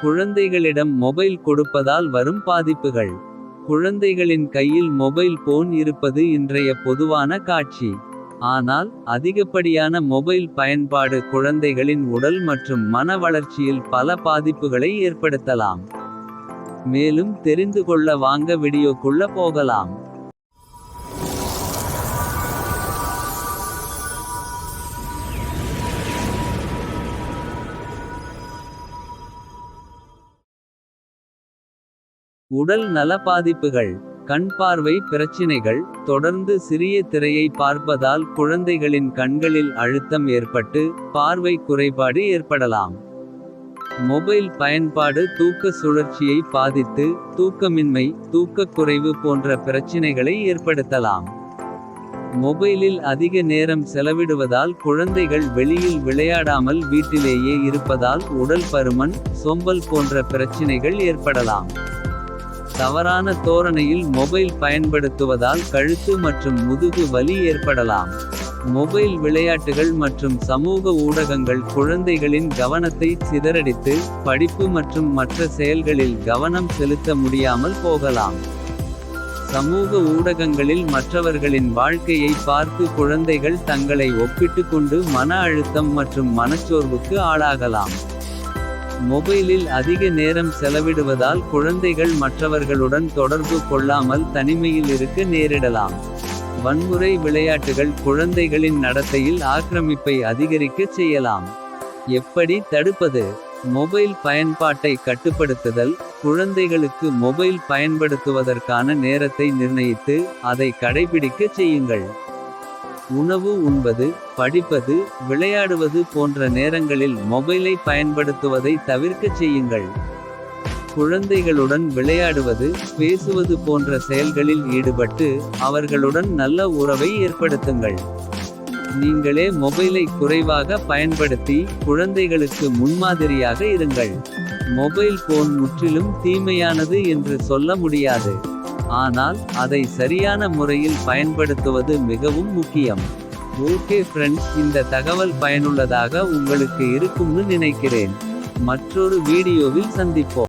குழந்தைகளிடம் மொபைல் கொடுப்பதால் வரும் பாதிப்புகள். குழந்தைகளின் கையில் மொபைல் போன் இருப்பது இன்றைய பொதுவான காட்சி. ஆனால் அதிகப்படியான மொபைல் பயன்பாடு குழந்தைகளின் உடல் மற்றும் மன வளர்ச்சியில் பல பாதிப்புகளை ஏற்படுத்தலாம். மேலும் தெரிந்து கொள்ள வாங்க வீடியோக்குள்ள போகலாம். உடல் நல பாதிப்புகள். கண் பார்வை பிரச்சினைகள் தொடர்ந்து சிறிய திரையை பார்ப்பதால் குழந்தைகளின் கண்களில் அழுத்தம் ஏற்பட்டு. பார்வை குறைபாடு ஏற்படலாம். மொபைல் பயன்பாடு தூக்க சுழற்சியை பாதித்து. தூக்கமின்மை தூக்கக் குறைவு போன்ற பிரச்சினைகளை ஏற்படுத்தலாம். மொபைலில் அதிக நேரம் செலவிடுவதால் குழந்தைகள் வெளியில் விளையாடாமல் வீட்டிலேயே இருப்பதால் உடல் பருமன். சோம்பல் போன்ற பிரச்சினைகள் ஏற்படலாம். தவறான தோரணையில் மொபைல் பயன்படுத்துவதால் கழுத்து மற்றும் முதுகு வலி ஏற்படலாம். மொபைல் விளையாட்டுகள் மற்றும் சமூக ஊடகங்கள் குழந்தைகளின் கவனத்தை சிதறடித்து. படிப்பு மற்றும் மற்ற செயல்களில் கவனம் செலுத்த முடியாமல் போகலாம். சமூக ஊடகங்களில் மற்றவர்களின் வாழ்க்கையை பார்த்து குழந்தைகள் தங்களை ஒப்பிட்டுக்கொண்டு மன அழுத்தம் மற்றும் மனச்சோர்வுக்கு ஆளாகலாம். மொபைலில் அதிக நேரம் செலவிடுவதால் குழந்தைகள் மற்றவர்களுடன் தொடர்பு கொள்ளாமல் தனிமையில் இருக்க நேரிடலாம். வன்முறை விளையாட்டுகள் குழந்தைகளின் நடத்தையில் ஆக்கிரமிப்பை அதிகரிக்கச் செய்யலாம். எப்படி தடுப்பது மொபைல் பயன்பாட்டை கட்டுப்படுத்துதல். குழந்தைகளுக்கு மொபைல் பயன்படுத்துவதற்கான நேரத்தை நிர்ணயித்து. அதை கடைபிடிக்கச் செய்யுங்கள். உணவு உண்பது படிப்பது விளையாடுவது போன்ற நேரங்களில் மொபைலை பயன்படுத்துவதை தவிர்க்கச் செய்யுங்கள். குழந்தைகளுடன் விளையாடுவது பேசுவது போன்ற செயல்களில் ஈடுபட்டு. அவர்களுடன் நல்ல உறவை ஏற்படுத்துங்கள். நீங்களே மொபைலை குறைவாக பயன்படுத்தி. குழந்தைகளுக்கு முன்மாதிரியாக இருங்கள். மொபைல் போன் முற்றிலும் தீமையானது என்று சொல்ல முடியாது. ஆனால் அதை சரியான முறையில் பயன்படுத்துவது மிகவும் முக்கியம். ஓகே ஃப்ரெண்ட்ஸ் இந்த தகவல் பயனுள்ளதாக உங்களுக்கு இருக்கும்னு நினைக்கிறேன். மற்றொரு வீடியோவில் சந்திப்போம்.